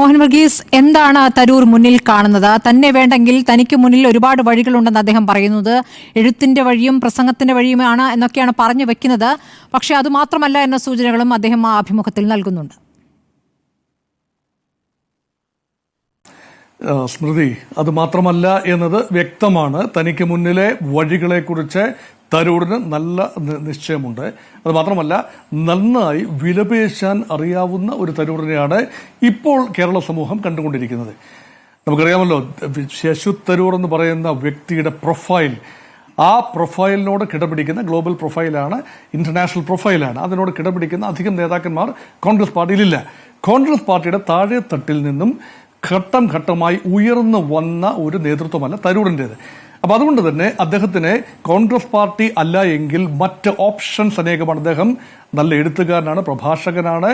മോഹൻ വർഗീസ് എന്താണ് തരൂർ മുന്നിൽ കാണുന്നത്? തന്നെ വേണ്ടെങ്കിൽ തനിക്ക് മുന്നിൽ ഒരുപാട് വഴികളുണ്ടെന്ന് അദ്ദേഹം പറയുന്നത്. എഴുത്തിന്റെ വഴിയും പ്രസംഗത്തിന്റെ വഴിയുമാണ് എന്നൊക്കെയാണ് പറഞ്ഞു വെക്കുന്നത്. പക്ഷേ അത് മാത്രമല്ല എന്ന സൂചനകളും അദ്ദേഹം ആ അഭിമുഖത്തിൽ നൽകുന്നുണ്ട്. സ്മൃതി അത് മാത്രമല്ല എന്നത് വ്യക്തമാണ്. തനിക്ക് മുന്നിലെ വഴികളെക്കുറിച്ച് തരൂരിന് നല്ല നിശ്ചയമുണ്ട്. അത് മാത്രമല്ല നന്നായി വിലപേശാൻ അറിയാവുന്ന ഒരു തരൂരിനെയാണ് ഇപ്പോൾ കേരള സമൂഹം കണ്ടുകൊണ്ടിരിക്കുന്നത്. നമുക്കറിയാമല്ലോ ശശു തരൂർ എന്ന് പറയുന്ന വ്യക്തിയുടെ പ്രൊഫൈൽ. ആ പ്രൊഫൈലിനോട് കിടപിടിക്കുന്ന ഗ്ലോബൽ പ്രൊഫൈലാണ് ഇന്റർനാഷണൽ പ്രൊഫൈലാണ്. അതിനോട് കിടപിടിക്കുന്ന അധികം നേതാക്കന്മാർ കോൺഗ്രസ് പാർട്ടിയിലില്ല. കോൺഗ്രസ് പാർട്ടിയുടെ താഴെ തട്ടിൽ നിന്നും ഘട്ടം ഘട്ടമായി ഉയർന്നു വന്ന ഒരു നേതൃത്വമല്ല തരൂരിന്റെത് അപ്പൊ അതുകൊണ്ട് തന്നെ അദ്ദേഹത്തിന് കോൺഗ്രസ് പാർട്ടി അല്ല എങ്കിൽ മറ്റ് ഓപ്ഷൻസ് അനേകമാണ്. അദ്ദേഹം നല്ല എഴുത്തുകാരനാണ് പ്രഭാഷകനാണ്.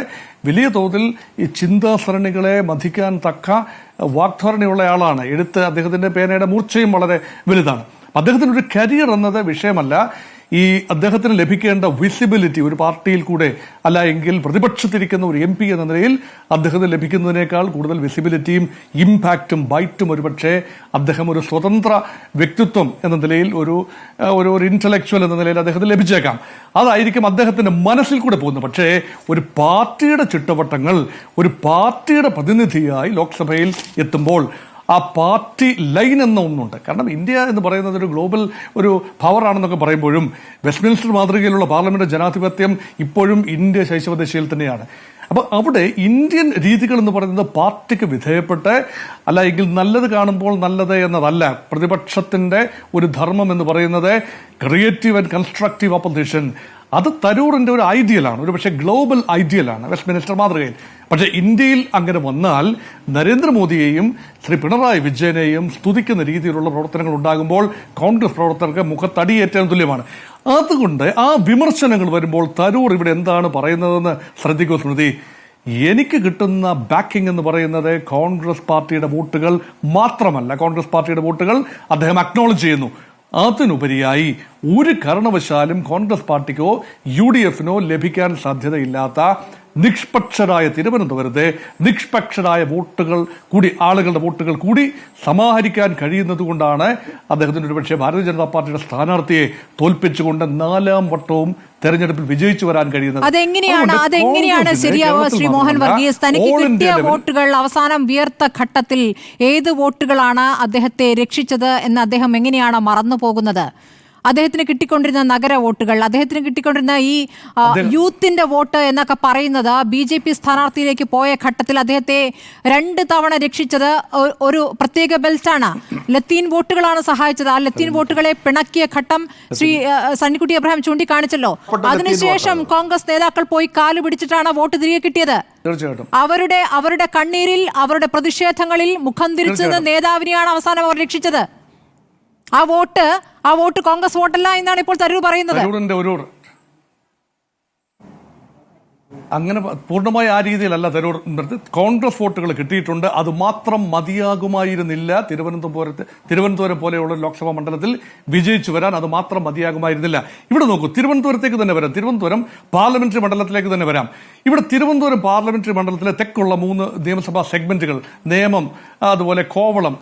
വലിയ തോതിൽ ഈ ചിന്താസരണികളെ മതിക്കാൻ തക്ക വാഗ്ധോരണിയുള്ള ആളാണ്. എഴുത്ത് അദ്ദേഹത്തിന്റെ പേനയുടെ മൂർച്ചയും വളരെ വലുതാണ്. അപ്പൊ അദ്ദേഹത്തിന് ഒരു കരിയർ എന്നത് വിഷയമല്ല. ഈ അദ്ദേഹത്തിന് ലഭിക്കേണ്ട വിസിബിലിറ്റി ഒരു പാർട്ടിയിൽ കൂടെ അല്ല എങ്കിൽ പ്രതിപക്ഷത്തിരിക്കുന്ന ഒരു എം പി എന്ന നിലയിൽ അദ്ദേഹത്തിന് ലഭിക്കുന്നതിനേക്കാൾ കൂടുതൽ വിസിബിലിറ്റിയും ഇമ്പാക്റ്റും ബൈറ്റും ഒരുപക്ഷെ അദ്ദേഹം ഒരു സ്വതന്ത്ര വ്യക്തിത്വം എന്ന നിലയിൽ ഒരു ഒരു ഒരു ഇന്റലക്ച്വൽ എന്ന നിലയിൽ അദ്ദേഹത്തിന് ലഭിച്ചേക്കാം. അതായിരിക്കും അദ്ദേഹത്തിന്റെ മനസ്സിൽ കൂടെ പോകുന്നത്. പക്ഷേ ഒരു പാർട്ടിയുടെ ചിട്ടവട്ടങ്ങൾ ഒരു പാർട്ടിയുടെ പ്രതിനിധിയായി ലോക്സഭയിൽ എത്തുമ്പോൾ ആ പാർട്ടി ലൈൻ എന്ന ഒന്നുണ്ട്. കാരണം ഇന്ത്യ എന്ന് പറയുന്നത് ഒരു ഗ്ലോബൽ ഒരു പവറാണെന്നൊക്കെ പറയുമ്പോഴും വെസ്റ്റ്മിൻസ്റ്റർ മാതൃകയിലുള്ള പാർലമെന്റ് ജനാധിപത്യം ഇപ്പോഴും ഇന്ത്യ ശൈശവദശയിൽ തന്നെയാണ്. അപ്പൊ അവിടെ ഇന്ത്യൻ രീതികൾ എന്ന് പറയുന്നത് പാർട്ടിക്ക് വിധേയപ്പെട്ട് അല്ല എങ്കിൽ നല്ലത് കാണുമ്പോൾ നല്ലത് എന്നതല്ല. പ്രതിപക്ഷത്തിന്റെ ഒരു ധർമ്മം എന്ന് പറയുന്നത് ക്രിയേറ്റീവ് ആൻഡ് കൺസ്ട്രക്റ്റീവ് ഓപ്പോസിഷൻ അത് തരൂറിന്റെ ഒരു ഐഡിയലാണ് ഒരു പക്ഷേ ഗ്ലോബൽ ഐഡിയലാണ് വെസ്റ്റ് മിനിസ്റ്റർ മാതൃകയിൽ. പക്ഷേ ഇന്ത്യയിൽ അങ്ങനെ വന്നാൽ നരേന്ദ്രമോദിയെയും ശ്രീ പിണറായി വിജയനെയും സ്തുതിക്കുന്ന രീതിയിലുള്ള പ്രവർത്തനങ്ങൾ ഉണ്ടാകുമ്പോൾ കോൺഗ്രസ് പ്രവർത്തകർക്ക് മുഖത്തടിയേറ്റാൻ തുല്യമാണ്. അതുകൊണ്ട് ആ വിമർശനങ്ങൾ വരുമ്പോൾ തരൂർ ഇവിടെ എന്താണ് പറയുന്നതെന്ന് ശ്രദ്ധിക്കൂ സ്മൃതി എനിക്ക് കിട്ടുന്ന ബാക്കിംഗ് എന്ന് പറയുന്നത് കോൺഗ്രസ് പാർട്ടിയുടെ വോട്ടുകൾ മാത്രമല്ല. കോൺഗ്രസ് പാർട്ടിയുടെ വോട്ടുകൾ അദ്ദേഹം അക്നോളജ് ചെയ്യുന്നു. അതിനുപരിയായി ഒരു കാരണവശാലും കോൺഗ്രസ് പാർട്ടിക്കോ യു ഡി എഫിനോ ലഭിക്കാൻ സാധ്യതയില്ലാത്ത നിഷ്പക്ഷരായ തിരുവനന്തപുരത്തെ നിഷ്പക്ഷരായ വോട്ടുകൾ കൂടി ആളുകളുടെ വോട്ടുകൾ കൂടി സമാഹരിക്കാൻ കഴിയുന്നത് കൊണ്ടാണ് അദ്ദേഹത്തിന് ഒരുപക്ഷെ ഭാരതീയ ജനതാ പാർട്ടിയുടെ സ്ഥാനാർത്ഥിയെ തോൽപ്പിച്ചുകൊണ്ട് നാലാം വട്ടവും തെരഞ്ഞെടുപ്പിൽ വിജയിച്ചു വരാൻ കഴിയുന്നത് അതെങ്ങനെയാണ്? അതെങ്ങനെയാണ് ശരിയാവുക? ശ്രീ മോഹൻ വർഗീസ് തനിക്ക് കിട്ടിയ വോട്ടുകൾ അവസാനം വിയർത്ത ഘട്ടത്തിൽ ഏത് വോട്ടുകളാണ് അദ്ദേഹത്തെ രക്ഷിച്ചത് എന്ന് അദ്ദേഹം എങ്ങനെയാണ് മറന്നു പോകുന്നത് അദ്ദേഹത്തിന് കിട്ടിക്കൊണ്ടിരുന്ന നഗര വോട്ടുകൾ അദ്ദേഹത്തിന് കിട്ടിക്കൊണ്ടിരുന്ന ഈ യൂത്തിന്റെ വോട്ട് എന്നൊക്കെ പറയുന്നത് ബി ജെ പി സ്ഥാനാർത്ഥിയിലേക്ക് പോയ ഘട്ടത്തിൽ അദ്ദേഹത്തെ രണ്ട് തവണ രക്ഷിച്ചത് ഒരു പ്രത്യേക ബെൽറ്റാണ്. ലത്തീൻ വോട്ടുകളാണ് സഹായിച്ചത്. ആ ലത്തീൻ വോട്ടുകളെ പിണക്കിയ ഘട്ടം ശ്രീ സണ്ണിക്കുട്ടി അബ്രഹാം ചൂണ്ടിക്കാണിച്ചല്ലോ. അതിനുശേഷം കോൺഗ്രസ് നേതാക്കൾ പോയി കാലു പിടിച്ചിട്ടാണ് വോട്ട് തിരികെ കിട്ടിയത്. തീർച്ചയായിട്ടും. അവരുടെ അവരുടെ കണ്ണീരിൽ അവരുടെ പ്രതിഷേധങ്ങളിൽ മുഖം തിരിച്ചത് നേതാവിനെയാണ് അവസാനം അവർ രക്ഷിച്ചത്. ആ വോട്ട് ആ വോട്ട് കോൺഗ്രസ് വോട്ടല്ല എന്നാണ് ഇപ്പോൾ തരൂർ പറയുന്നത്. അങ്ങനെ പൂർണമായി ആ രീതിയിലല്ല തരൂർ നിർത്തി- കോൺഗ്രസ് വോട്ടുകൾ കിട്ടിയിട്ടുണ്ട്. അത് മാത്രം മതിയാകുമായിരുന്നില്ല. തിരുവനന്തപുരത്ത് തിരുവനന്തപുരം പോലെയുള്ള ലോക്സഭാ മണ്ഡലത്തിൽ വിജയിച്ചു വരാൻ അത് മാത്രം മതിയാകുമായിരുന്നില്ല. ഇവിടെ നോക്കൂ തിരുവനന്തപുരത്തേക്ക് തന്നെ വരാം. തിരുവനന്തപുരം പാർലമെന്ററി മണ്ഡലത്തിലേക്ക് തന്നെ വരാം. ഇവിടെ തിരുവനന്തപുരം പാർലമെന്ററി മണ്ഡലത്തിലെ തെക്കുള്ള മൂന്ന് നിയമസഭാ സെഗ്മെന്റുകൾ നേമം അതുപോലെ കോവളം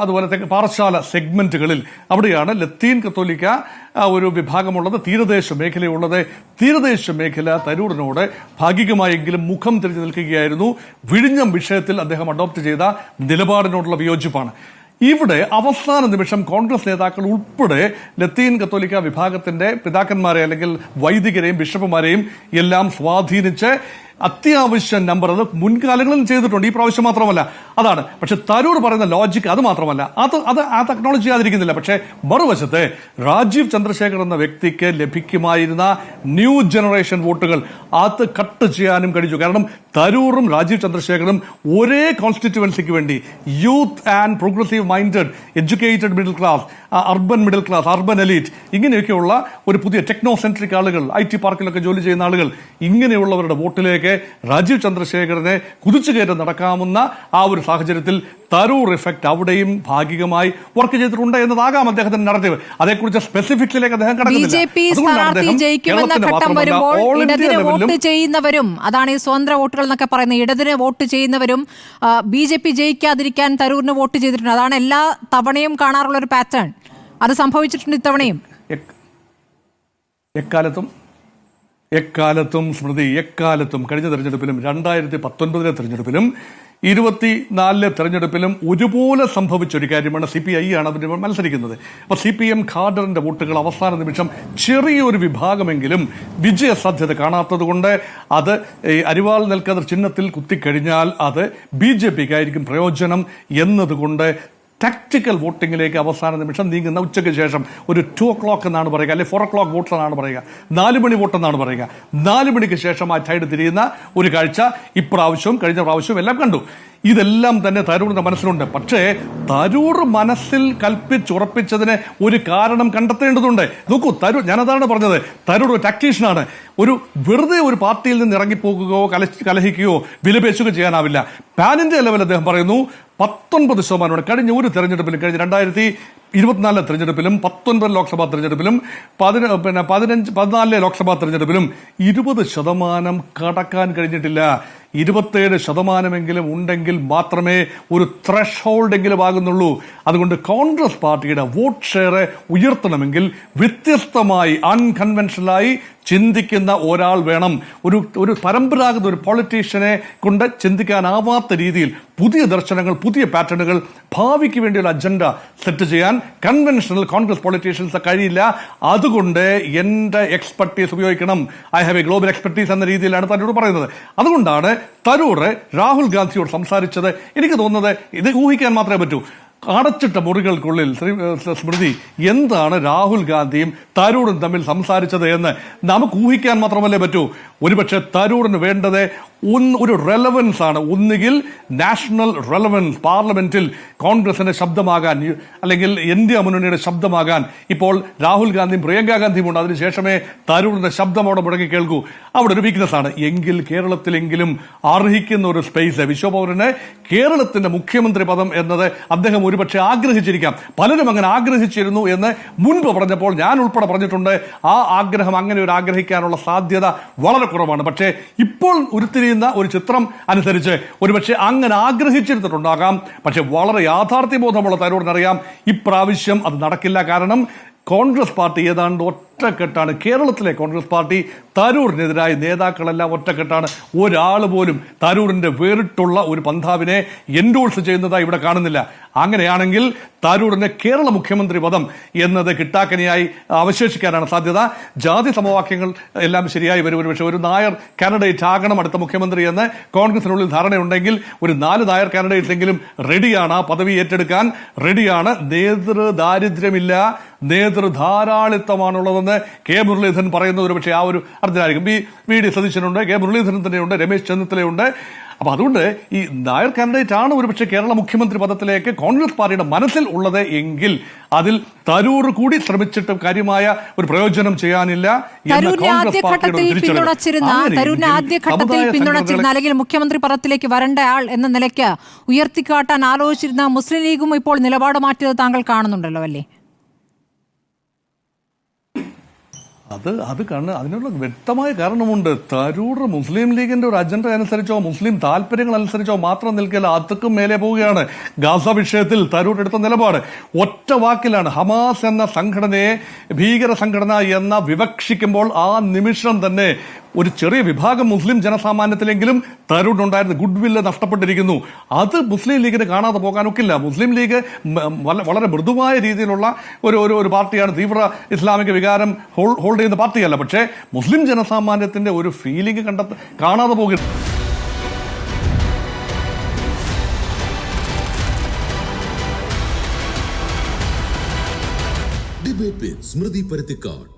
അതുപോലെ പാറശാല സെഗ്മെന്റുകളിൽ അവിടെയാണ് ലത്തീൻ കത്തോലിക്ക ഒരു വിഭാഗമുള്ളത് തീരദേശ മേഖലയുള്ളത്. തീരദേശ മേഖല തരൂരിനോട് ഭാഗികമായെങ്കിലും മുഖം തിരിച്ചു നിൽക്കുകയായിരുന്നു. വിഴിഞ്ഞം വിഷയത്തിൽ അദ്ദേഹം അഡോപ്റ്റ് ചെയ്ത നിലപാടിനോടുള്ള വിയോജിപ്പാണ്. ഇവിടെ അവസാന നിമിഷം കോൺഗ്രസ് നേതാക്കൾ ഉൾപ്പെടെ ലത്തീൻ കത്തോലിക്ക വിഭാഗത്തിന്റെ പിതാക്കന്മാരെ അല്ലെങ്കിൽ വൈദികരെയും ബിഷപ്പുമാരെയും എല്ലാം സ്വാധീനിച്ച് അത്യാവശ്യ നമ്പർ അത് മുൻകാലങ്ങളിൽ ചെയ്തിട്ടുണ്ട്. ഈ പ്രാവശ്യം മാത്രമല്ല. അതാണ്. പക്ഷെ തരൂർ പറയുന്ന ലോജിക് അത് മാത്രമല്ല. അത് അത് അത് അക്നോളജ് ചെയ്യാതിരിക്കുന്നില്ല പക്ഷേ മറുവശത്ത് രാജീവ് ചന്ദ്രശേഖർ എന്ന വ്യക്തിക്ക് ലഭിക്കുമായിരുന്ന ന്യൂ ജനറേഷൻ വോട്ടുകൾ അത് കട്ട് ചെയ്യാനും കഴിഞ്ഞു. കാരണം തരൂറും രാജീവ് ചന്ദ്രശേഖറും ഒരേ കോൺസ്റ്റിറ്റ്യുവൻസിക്ക് വേണ്ടി youth and progressive minded educated middle class urban middle class urban elite ഇങ്ങനെയൊക്കെയുള്ള ഒരു പുതിയ ടെക്നോ സെൻട്രിക് ആളുകൾ ഐ ടി പാർക്കിലൊക്കെ ജോലി ചെയ്യുന്ന ആളുകൾ ഇങ്ങനെയുള്ളവരുടെ വോട്ടിലേക്ക് മുന്നിലേക്ക് രാജീവ് ചന്ദ്രശേഖരനെ കുതിച്ചുകയറ്റം നടക്കാവുന്ന ആ ഒരു സാഹചര്യത്തിൽ തരൂർ ഇഫക്റ്റ് അവിടെയും ഭാഗികമായി വർക്ക് ചെയ്തിട്ടുണ്ട് എന്നതാകാം അദ്ദേഹത്തിന്റെ നടത്തിയത് അതേക്കുറിച്ച് സ്പെസിഫിക്സിലേക്ക് അദ്ദേഹം വോട്ട് ചെയ്യുന്നവരും അതാണ് ഈ സ്വതന്ത്ര വോട്ടുകൾ എന്നൊക്കെ പറയുന്നത് ഇടതിന് വോട്ട് ചെയ്യുന്നവരും ബി ജെ പി ജയിക്കാതിരിക്കാൻ തരൂരിന് വോട്ട് ചെയ്തിട്ടുണ്ട്. അതാണ് എല്ലാ തവണയും കാണാറുള്ള ഒരു പാറ്റേൺ അത് സംഭവിച്ചിട്ടുണ്ട് ഇത്തവണയും. എക്ക്- എക്കാലത്തും എക്കാലത്തും സ്മൃതി എക്കാലത്തും കഴിഞ്ഞ തെരഞ്ഞെടുപ്പിലും രണ്ടായിരത്തി പത്തൊൻപതിലെ തെരഞ്ഞെടുപ്പിലും ഇരുപത്തിനാലിലെ തെരഞ്ഞെടുപ്പിലും ഒരുപോലെ സംഭവിച്ച ഒരു കാര്യമാണ് സി പി ഐ ആണ് അതിന് മത്സരിക്കുന്നത്. അപ്പോൾ സി പി എം ഖാദറിന്റെ വോട്ടുകൾ അവസാന നിമിഷം ചെറിയൊരു വിഭാഗമെങ്കിലും വിജയ സാധ്യത കാണാത്തതുകൊണ്ട് അത് അരിവാൾ നിൽക്കാതെ ചിഹ്നത്തിൽ കുത്തിക്കഴിഞ്ഞാൽ അത് ബി ജെ പിക്കായിരിക്കും പ്രയോജനം എന്നതുകൊണ്ട് ടാക്ടിക്കൽ വോട്ടിങ്ങിലേക്ക് അവസാന നിമിഷം നീങ്ങുന്ന ഉച്ചയ്ക്ക് ശേഷം ഒരു ടു ഒ ക്ലോക്ക് എന്നാണ് പറയുക അല്ലെങ്കിൽ ഫോർ ഒ ക്ലോക്ക് വോട്ട് എന്നാണ് പറയുക. നാല് മണി വോട്ട് എന്നാണ് പറയുക. നാല് മണിക്ക് ശേഷം ആ ടൈഡ് തിരിയുന്ന ഒരു കാഴ്ച ഇപ്രാവശ്യവും കഴിഞ്ഞ പ്രാവശ്യവും എല്ലാം കണ്ടു. ഇതെല്ലാം തന്നെ തരൂറിന്റെ മനസ്സിലുണ്ട്. പക്ഷേ തരൂർ മനസ്സിൽ കൽപ്പിച്ചുറപ്പിച്ചതിന് ഒരു കാരണം കണ്ടെത്തേണ്ടതുണ്ട്. നോക്കൂ തരൂർ ഞാനതാണ് പറഞ്ഞത്. തരൂർ ഒരു ടാക്ടീഷ്യനാണ് ഒരു വെറുതെ ഒരു പാർട്ടിയിൽ നിന്ന് ഇറങ്ങിപ്പോകുകയോ കല കലഹിക്കുകയോ വിലപേശുകയോ ചെയ്യാനാവില്ല. ഇന്ത്യ ലെവൽ അദ്ദേഹം പറയുന്നു പത്തൊൻപത് ശതമാനമാണ്. കഴിഞ്ഞ ഒരു തെരഞ്ഞെടുപ്പിലും കഴിഞ്ഞ രണ്ടായിരത്തി ഇരുപത്തിനാലിലെ തെരഞ്ഞെടുപ്പിലും പത്തൊൻപത് ലോക്സഭാ തെരഞ്ഞെടുപ്പിലും പതിന പിന്നെ പതിനഞ്ച് പതിനാലിലെ ലോക്സഭാ തെരഞ്ഞെടുപ്പിലും ഇരുപത് ശതമാനം കടക്കാൻ കഴിഞ്ഞിട്ടില്ല. ഇരുപത്തേഴ് ശതമാനമെങ്കിലും ഉണ്ടെങ്കിൽ മാത്രമേ ഒരു ത്രഷ് ഹോൾഡെങ്കിലും ആകുന്നുള്ളൂ. അതുകൊണ്ട് കോൺഗ്രസ് പാർട്ടിയുടെ വോട്ട് ഷെയർ ഉയർത്തണമെങ്കിൽ വ്യത്യസ്തമായി അൺകൺവെൻഷനലായി ചിന്തിക്കുന്ന ഒരാൾ വേണം. ഒരു ഒരു പരമ്പരാഗത ഒരു പൊളിറ്റീഷ്യനെ കൊണ്ട് ചിന്തിക്കാനാവാത്ത രീതിയിൽ പുതിയ ദർശനങ്ങൾ പുതിയ പാറ്റേണുകൾ ഭാവിക്ക് വേണ്ടിയുള്ള അജണ്ട സെറ്റ് ചെയ്യാൻ കൺവെൻഷണൽ കോൺഗ്രസ് പൊളിറ്റീഷ്യൻസ് കഴിയില്ല. അതുകൊണ്ട് എന്റെ എക്സ്പെർട്ടീസ് ഉപയോഗിക്കണം. I have a global expertise എന്ന രീതിയിലാണ് തരൂർ പറയുന്നത്. അതുകൊണ്ടാണ് തരൂർ രാഹുൽ ഗാന്ധിയോട് സംസാരിച്ചത്. എനിക്ക് തോന്നുന്നത് ഇത് ഊഹിക്കാൻ മാത്രമേ പറ്റൂ. അടച്ചിട്ട മുറികൾക്കുള്ളിൽ സ്മൃതി എന്താണ് രാഹുൽ ഗാന്ധിയും തരൂറും തമ്മിൽ സംസാരിച്ചത് എന്ന് നമുക്ക് ഊഹിക്കാൻ മാത്രമല്ലേ പറ്റൂ? ഒരുപക്ഷെ തരൂറിന് വേണ്ടത് ഒരു റെലവൻസ് ആണ്. ഒന്നുകിൽ നാഷണൽ റെലവൻസ് പാർലമെന്റിൽ കോൺഗ്രസിന്റെ ശബ്ദമാകാൻ അല്ലെങ്കിൽ ഇന്ത്യ മുന്നണിയുടെ ശബ്ദമാകാൻ ഇപ്പോൾ രാഹുൽ ഗാന്ധിയും പ്രിയങ്ക ഗാന്ധിയും ഉണ്ട്. അതിനുശേഷമേ തരൂറിന്റെ ശബ്ദം അവിടെ മുടങ്ങി കേൾക്കൂ. അവിടെ ഒരു വീക്ക്നെസ് ആണ്. എങ്കിൽ കേരളത്തിലെങ്കിലും അർഹിക്കുന്ന ഒരു സ്പേസ് വിശ്വപൗരന് കേരളത്തിന്റെ മുഖ്യമന്ത്രി പദം എന്നത് അദ്ദേഹം ഒരുപക്ഷെ ആഗ്രഹിച്ചിരിക്കാം. പലരും അങ്ങനെ ആഗ്രഹിച്ചിരുന്നു എന്ന് മുൻപ് പറഞ്ഞപ്പോൾ ഞാൻ ഉൾപ്പെടെ പറഞ്ഞിട്ടുണ്ട്. ആ ആഗ്രഹം അങ്ങനെ ഒരു ആഗ്രഹിക്കാനുള്ള സാധ്യത വളരെ കുറവാണ്. പക്ഷേ ഇപ്പോൾ ഉരുത്തിരിയുന്ന ഒരു ചിത്രം അനുസരിച്ച് ഒരുപക്ഷെ അങ്ങനെ ആഗ്രഹിച്ചിരുന്നിട്ടുണ്ടാകാം. പക്ഷെ വളരെ യാഥാർത്ഥ്യബോധമുള്ള തരൂറിനറിയാം ഇപ്രാവശ്യം അത് നടക്കില്ല. കാരണം കോൺഗ്രസ് പാർട്ടി ഏതാണ്ട് ഒറ്റക്കെട്ടാണ്. കേരളത്തിലെ കോൺഗ്രസ് പാർട്ടി തരൂരിനെതിരായ നേതാക്കളെല്ലാം ഒറ്റക്കെട്ടാണ്. ഒരാൾ പോലും തരൂറിന്റെ വേറിട്ടുള്ള ഒരു പന്ഥാവിനെ എൻഡോഴ്സ് ചെയ്യുന്നതായി ഇവിടെ കാണുന്നില്ല. അങ്ങനെയാണെങ്കിൽ തരൂരിന് കേരള മുഖ്യമന്ത്രി പദം എന്നത് കിട്ടാക്കനിയായി അവശേഷിക്കാനാണ് സാധ്യത. ജാതി സമവാക്യങ്ങൾ എല്ലാം ശരിയായി വരും. ഒരു പക്ഷേ ഒരു നായർ കാൻഡിഡേറ്റ് ആകണം അടുത്ത മുഖ്യമന്ത്രി എന്ന് കോൺഗ്രസിനുള്ളിൽ ധാരണയുണ്ടെങ്കിൽ ഒരു നാല് നായർ കാൻഡിഡേറ്റ്സ് എങ്കിലും റെഡിയാണ് ആ പദവി ഏറ്റെടുക്കാൻ. റെഡിയാണ് നേതൃദാരിദ്ര്യമില്ല ദാരിദ്ര്യമില്ല. നേതൃ ധാരാളിത്തമാണുള്ളതെന്ന് കെ മുരളീധരൻ പറയുന്നത് ഒരു പക്ഷേ ആ ഒരു അർത്ഥത്തിലായിരിക്കും. ബി വി ഡി സതീശനുണ്ട് കെ മുരളീധരൻ തന്നെയുണ്ട് രമേശ് ചെന്നിത്തലയുണ്ട്. അപ്പൊ അതുകൊണ്ട് ഈ നായർ കാൻഡിഡേറ്റ് ആണ് ഒരുപക്ഷെ കേരള മുഖ്യമന്ത്രി പദത്തിലേക്ക് കോൺഗ്രസ് പാർട്ടിയുടെ മനസ്സിൽ ഉള്ളത് എങ്കിൽ അതിൽ തരൂർ കൂടി ശ്രമിച്ചിട്ട് കാര്യമായ ഒരു പ്രയോജനം ചെയ്യാനില്ല ആദ്യഘട്ടത്തിൽ. പിന്തുണച്ചിരുന്ന അല്ലെങ്കിൽ മുഖ്യമന്ത്രി പദത്തിലേക്ക് വരേണ്ട ആൾ എന്ന നിലയ്ക്ക് ഉയർത്തിക്കാട്ടാൻ ആലോചിച്ചിരുന്ന മുസ്ലിം ലീഗും ഇപ്പോൾ നിലപാട് മാറ്റിയത് താങ്കൾ കാണുന്നുണ്ടല്ലോ അല്ലേ അത് അത് കണ്ണ് അതിനുള്ള വ്യക്തമായ കാരണമുണ്ട്. തരൂർ മുസ്ലിം ലീഗിന്റെ ഒരു അജണ്ട അനുസരിച്ചോ മുസ്ലിം താല്പര്യങ്ങൾ അനുസരിച്ചോ മാത്രം നിൽക്കില്ല അതുക്കും മേലെ പോവുകയാണ്. ഗാസ വിഷയത്തിൽ തരൂർ എടുത്ത നിലപാട് ഒറ്റ വാക്കിലാണ്. ഹമാസ് എന്ന സംഘടനയെ ഭീകര സംഘടന എന്ന വിവക്ഷിക്കുമ്പോൾ ആ നിമിഷം തന്നെ ഒരു ചെറിയ വിഭാഗം മുസ്ലിം ജനസാമാന്യത്തിലെങ്കിലും തരൂരിനുണ്ടായിരുന്ന ഗുഡ് വില്ല് നഷ്ടപ്പെട്ടിരിക്കുന്നു. അത് മുസ്ലിം ലീഗിന് കാണാതെ പോകാനൊക്കില്ല. മുസ്ലിം ലീഗ് വളരെ മൃദുവായ രീതിയിലുള്ള ഒരു ഒരു ഒരു പാർട്ടിയാണ് തീവ്ര ഇസ്ലാമിക വികാരം ഹോൾഡ് ചെയ്യുന്ന പാർട്ടിയല്ല. പക്ഷേ മുസ്ലിം ജനസാമാന്യത്തിന്റെ ഒരു ഫീലിംഗ് കണ്ടെത്ത കാണാതെ പോകരുത് സ്മൃതി പരുത്തിക്കാട്.